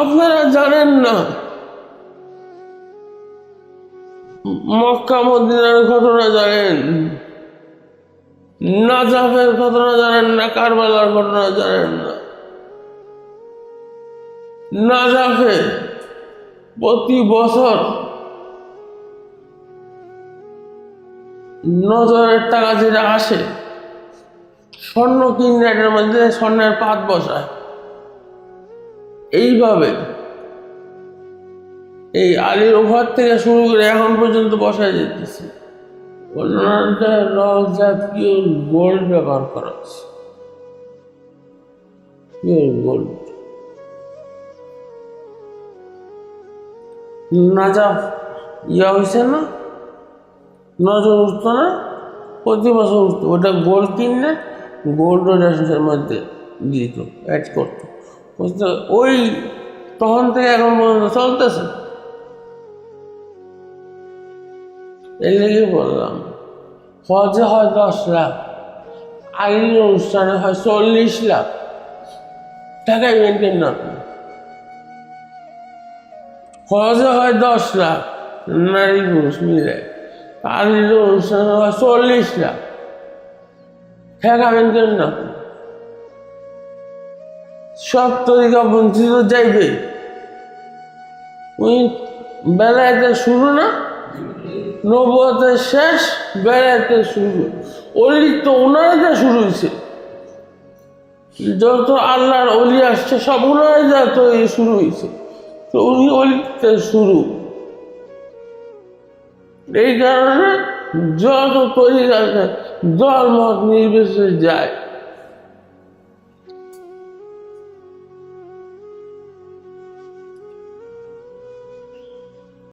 আপনারা জানেন না। মক্কা মদিনার ঘটনা জানেন। নাজাফের ঘটনা জানেন না, কারবালার ঘটনা জানেন না। নাজাফে প্রতি বছর নজরের টাকা যেটা আসে, স্বর্ণ কিনে মধ্যে স্বর্ণের পাত বসায়। এইভাবে এই আলীর ওভার থেকে শুরু করে এখন পর্যন্ত বসায় যেতেছে ওনাদের জাতীয় গোল্ড ব্যবহার করা হচ্ছে। গোল্ড নাজাফ ইয়া হয়েছে না? নজর উঠতো না? প্রতি বছর উঠতো। ওটা গোল্ড কিনলে গোল্ড রেশনের মধ্যে দিত অ্যাড করতো। ওই তখন থেকে এখন পর্যন্ত চলতেছে। এই লেগে বললাম, হজে হয় দশ লাখ আইনি অনুষ্ঠানে হয় চল্লিশ লাখ। টাকায় মেনটেন না হজে হয় দশ লাখ, নারী পুরুষ মিলে। আইনি অনুষ্ঠানে হয় চল্লিশ লাখ। টাকা মেনটেন না সব তরিকা বঞ্চিত যাইবে। ওই বেলায়েতে শুরু না? নবতের শেষ, বেলায়েতে শুরু। অলি তো ওনারা শুরু হয়েছে যত আল্লাহর অলি আসছে, সব ওনারা যা তো শুরু হয়েছে তো উনি অলিতে শুরু। এই কারণে যত তরিকা দল মত নির্বিশেষে যায়।